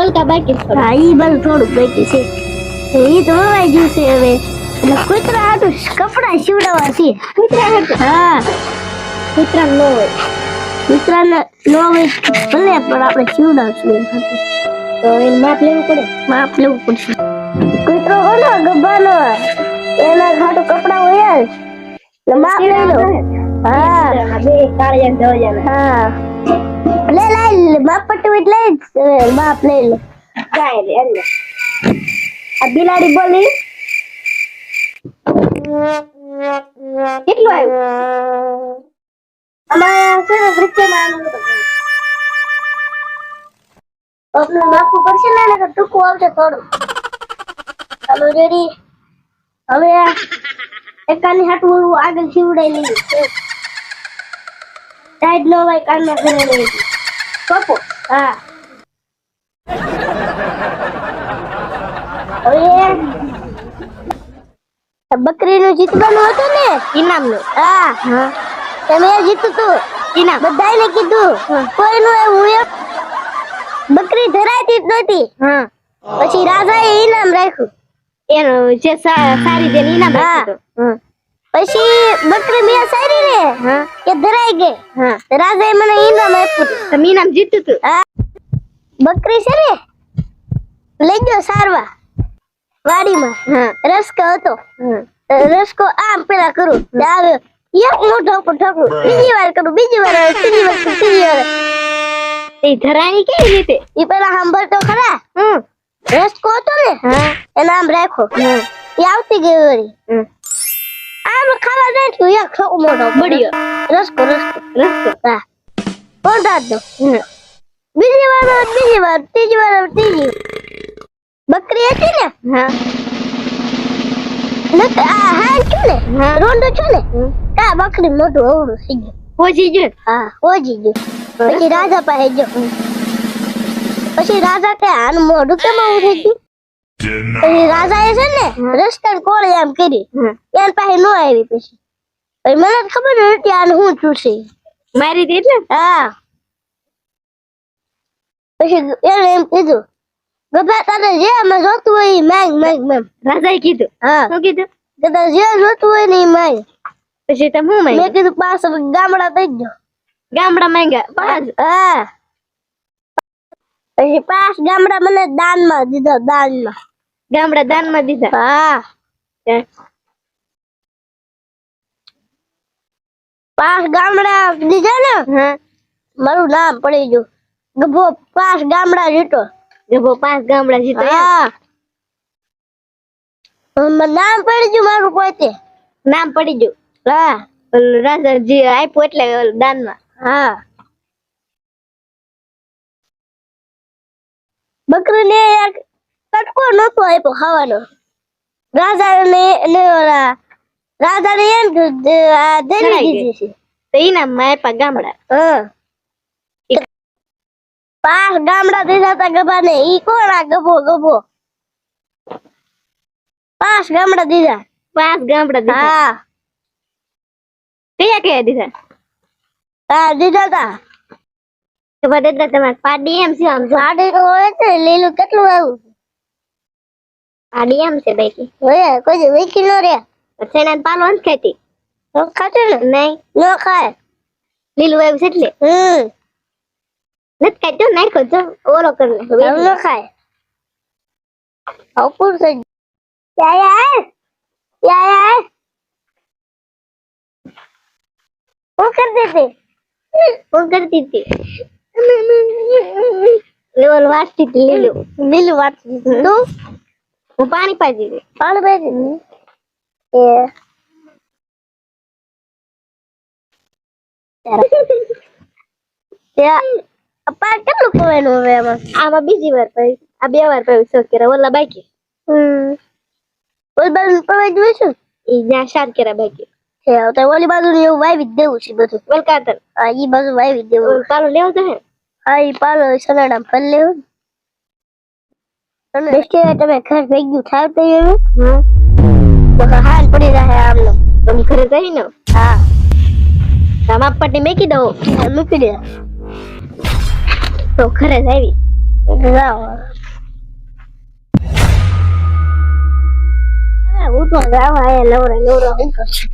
ઓલકા બાકી છે હા ઈ બધું થોડુંક બાકી છે. ઈ તો વવાઈ ગયું છે હવે. એટલે કૂતરા હાટું કપડા સીવડાવવા છે. કૂતરા હતા? હા કૂતરા ન હોય. કૂતરાને ન હોય ભલે પણ આપણે સીવડાવશું તો એને માપ લેવું પડે? માપ લેવું પડશે. કૂતરો કોનો ગભાનો એના હાટું કપડા હોય જ. એટલે માપ લઈ લો હા. બે કાળિયા ધોયા હા. લાઈ માપ એટલે માપ લઈ લો. આ બિલાડી બોલી. કેટલું આવ્યું? અમારે છે ને, વૃક્ષમાં ટૂંકું આવશે થોડું. ચાલો હવે એકાની હાટું આગળ શીવડાઈ લીધું. ટાઈટ નો હોય કાનમાં રહી કપો. હા. બકરીનું જીતવાનું હતું ને ઇનામનું. હા. હા. તમે જીતું તું. ઇનામ. બધાને કીધું. કોઈનું એવું બકરી ધરાતી જ નહોતી. હા. પછી રાજાએ ઇનામ રાખ્યું. એનું જે સારી તેને ઇનામ હા. પછી બકરી મેં સારી રે હા. કે ધરાઈ ગઈ? હા. રાજાએ મને ઈનામ આપ્યું. તમે ઈનામ જીત્યું તું. હા. બકરી છે ને લઈ ગયો સારવા વાડીમાં. હા. રસકો હતો. રસકો આમ પેલા કરું. આવ્યો. એક મોઢો ઉપર ઠોકરું બીજી વાર કરું બીજી વાર આવે, ત્રીજી વાર કરું, ત્રીજી વાર એ ધરાઈ કેવી રીતે? એ પેલા સાંભળતો ખરા? હમ. રસકો હતો ને હા. એનું નામ રાખો એ આવતી ગઈ વળી. હમ. આમ ખાવા જાય તો એક છોકરો મોટો બળ્યો. રસકો રસકો રસ્તો. હા. હમ. બીજી વાર બીજી વાર ત્રીજી વાર ત્રીજી બકરી હતી ને? હા. નક આ હા છું ને? હા. રોંડો છું ને. કા બકરી મોટું અવળું થઈ ગયું. પહોંચી ગયો? હા ઓજી ગયું. પછી રાજા પાસે ગયો. પછી રાજા કે આનું મોઢું કેમ આવું થઈ ગયું? પછી રાજા એ છે ને રસ્તા કોળ એમ કરી. હા એન પાસે નો આવી પછી. પછી મને ખબર નથી આને હું ચૂસે. મારી હતી એટલે? હા. પછી એને એમ કીધું ગભા તારે જે આમાં જોતું હોય ઈ માંગ માંગ માંગ. રાજાએ કીધું? હા. શું કીધું? કે તારે જે જોતું હોય ને એ માંગ. પછી તમે શું મેં કીધું પાસ ગામડા થઈ ગયો ગામડા માંગ્યા? પાંચ હા. પછી પાસ ગામડા મને દાનમાં દીધો દાનમાં. ગામડા દાનમાં દીધા. હા. પાસ ગામડા દીધા ને? હા. મારું નામ પડી ગયું. ગભો પાસ ગામડા જીતો. ગભો પાંચ ગામડા જીતો હા. નામ પડી ગયું મારું પોતે નામ પડી ગયું. હા. રાજાજી આપ્યું એટલે ઓલું દાનમાં. હા. બકરી ને એક કટકો નતો આપ્યો ખાવાનો. રાજા ને ઓલા રાજા ને એમ આ દેવી દીધી છે. તો ઇનામમાં આપ્યા ગામડા. હા. પાસ ગામડા દીધા તા ગભા ને ઈ કોણ આ ગભો ગભો? પાંચ ગામડા દીધા. પાંચ ગામડા દીધા. હા. કયા કયા દીધા? હા દીધા તા. તો બધા તમારે પાડી એમ છે આમ. જો હોય છે લીલું કેટલું આવ્યું પાડી એમ છે બેકી ઓય કોઈ વેચી નો રે. છેના પાલો નથી ખાતી? નો ખાતે ને? નહીં. નો ખાય. લીલું આવ્યું છે એટલે? હમ. નત ખાતી હો, નાખ્યો જો ઓલો કરી આમ હવે નો ખાય. અપૂર થઈ યાર યાર ઓ કર દેતે ઓ કર હતી? લેવલ વાંચતી લીલું. લીલું વાત તું? હું પાણી પાઈ દીધું. પાણી પી એ. ત્યાં કેટલું પવાયનું હવે એમાં આમાં બીજી વાર પાઈ આ બે વાર પાઈ શોખ કેરા ઓલા બાકી. હમ. ઓલી બાજુ પવાઈ જોઈશું છે એ જ્યાં શાર કેરા બાકી છે તો ઓલી બાજુ એવું વાવી જ દેવું છે બધું. વલકાતર હા ઈ બાજુ વાવી દેવું. પાલો લેવો તો હે? હા એ પાલો સલાડા પર લેવું અને તમે ઘર થઈ ગયું તો એવું હા હાલ પડી રહે આમનો. તમે ઘરે જઈ ને? હા. આમ પટ્ટી મેકી દઉં. મૂકી દે. તો ઘરે જ આવી. જાઓ હું તો જાવ આયા નવરા નવરા હું કરશું